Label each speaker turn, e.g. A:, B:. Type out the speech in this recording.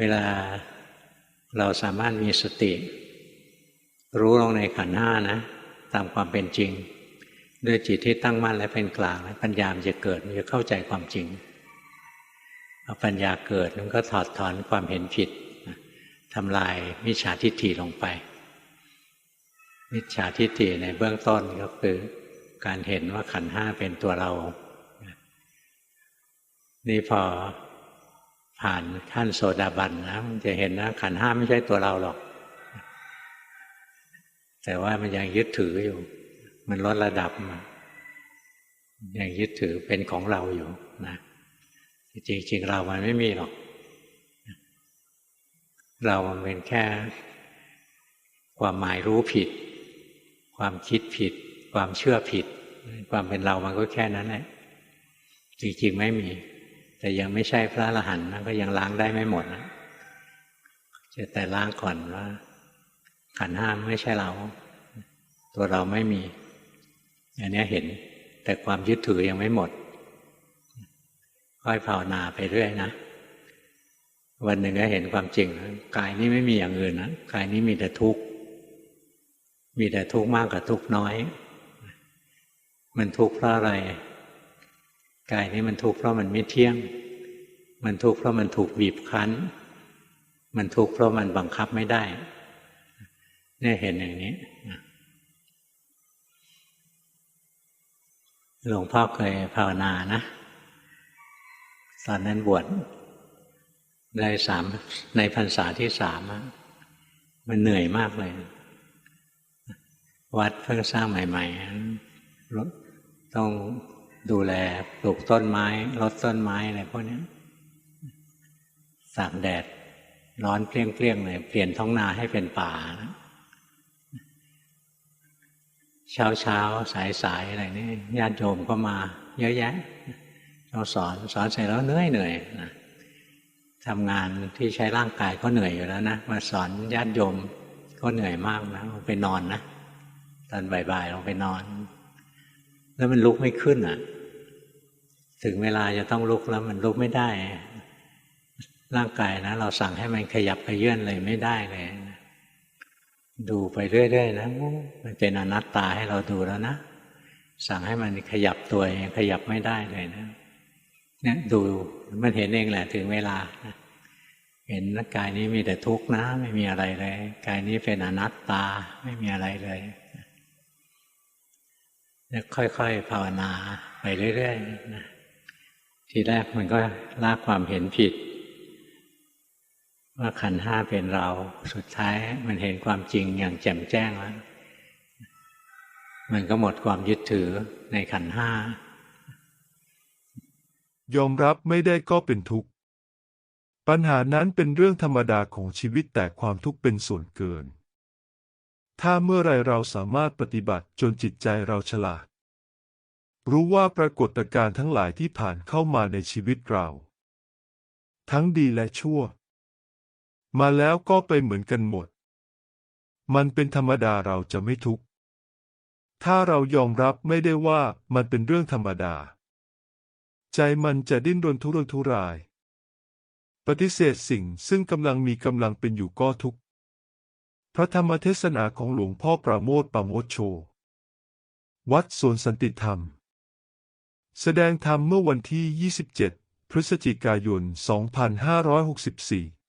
A: เวลาเราสามารถมีสติ รู้ลงในขันห้านะ ตามความเป็นจริง ด้วยจิตที่ตั้งมั่นและเป็นกลางปัญญามจะเกิดมันจะเข้าใจความจริงพอปัญญาเกิดมันก็ถอดถอนความเห็นผิดทำลายมิจฉาทิฏฐิลงไป มิจฉาทิฏฐิในเบื้องต้นก็คือการเห็นว่าขันห้าเป็นตัวเรา นี่พอ ผ่านขั้นโสดาบันนะมันจะเห็นนะขันห้าไม่ใช่ตัวเราหรอก แต่ว่ามันยังยึดถืออยู่ มันลดระดับมายังยึดถือเป็นของเราอยู่นะจริงๆเรามันไม่มีหรอก เรามันเป็นแค่ ความหมายรู้ผิด ความคิดผิด ความเชื่อผิด ความเป็นเรามันก็แค่นั้นแหละจริงๆไม่มี แต่ยังไม่ใช่พระอรหันต์นะก็ยังล้างได้ไม่หมดนะจะแต่ล้างก่อนว่า ขันห้ามไม่ใช่เรา ตัวเราไม่มีอันนี้เห็นแต่ความยึดถือยังไม่หมด ค่อยภาวนาไปเรื่อยนะ วันหนึ่งก็เห็นความจริงกายนี้ไม่มีอย่างอื่นนะกายนี้มีแต่ทุกข์มีแต่ทุกข์มากกับทุกข์น้อย มันทุกข์เพราะอะไร กายนี้มันทุกข์เพราะมันไม่เที่ยง มันทุกข์เพราะมันถูกบีบคั้น มันทุกข์เพราะมันบังคับไม่ได้ เนี่ยเห็นอย่างนี้หลวงพ่อเคยภาวนานะตอนนั้นบวชได้สามในพรรษาที่สามมันเหนื่อยมากเลย วัดเพิ่งสร้างใหม่ ๆ ต้อง ดูแลปลูกต้นไม้รดต้นไม้อะไรพวกนี้สากแดดร้อนเปรี้ยงๆเลยเปลี่ยนท้องนาให้เป็นป่านะเช้าเช้าสายสายอะไรนี่ญาติโยมก็มาเยอะแยะ เราสอนสอนเสร็จแล้วเหนื่อยเหนื่อยนะทำงานที่ใช้ร่างกายก็เหนื่อยอยู่แล้วนะมาสอนญาติโยมก็เหนื่อยมากนะไปนอนนะตอนบ่ายๆลงไปนอน แล้วมันลุกไม่ขึ้นอะ ถึงเวลาจะต้องลุกแล้วมันลุกไม่ได้ ร่างกายนะ เราสั่งให้มันขยับขยื่นเลยไม่ได้เลยดูไปเรื่อยๆนะมันเป็นอนัตตาให้เราดูแล้วนะสั่งให้มันขยับตัวเองขยับไม่ได้เลยนะเนี่ยดูมันเห็นเองแหละถึงเวลาเห็นกายนี้มีแต่ทุกข์นะ ไม่มีอะไรเลย กายนี้เป็นอนัตตาไม่มีอะไรเลยเนี่ยค่อยๆภาวนาไปเรื่อยๆนะ ทีแรกมันก็ลากความเห็นผิด ว่าขันห้าเป็นเรา สุดท้ายมันเห็นความจริงอย่างแจ่มแจ้งแล้ว มันก็หมดความยึดถือในขันห้า
B: ยอมรับไม่ได้ก็เป็นทุกข์ ปัญหานั้นเป็นเรื่องธรรมดาของชีวิตแต่ความทุกข์เป็นส่วนเกิน ถ้าเมื่อไรเราสามารถปฏิบัติจนจิตใจเราฉลาด รู้ว่าปรากฏการณ์ทั้งหลายที่ผ่านเข้ามาในชีวิตเรา ทั้งดีและชั่ว มาแล้วก็ไปเหมือนกันหมด มันเป็นธรรมดาเราจะไม่ทุกข์ ถ้าเรายอมรับไม่ได้ว่ามันเป็นเรื่องธรรมดา ใจมันจะดิ้นรนทุรนทุราย ปฏิเสธสิ่งซึ่งกำลังมีกำลังเป็นอยู่ก็ทุกข์ พระธรรมเทศนาของหลวงพ่อประโมทปราโมทโชวัดสวนสันติธรรม แสดงธรรมเมื่อวันที่ 27 พฤศจิกายน 2564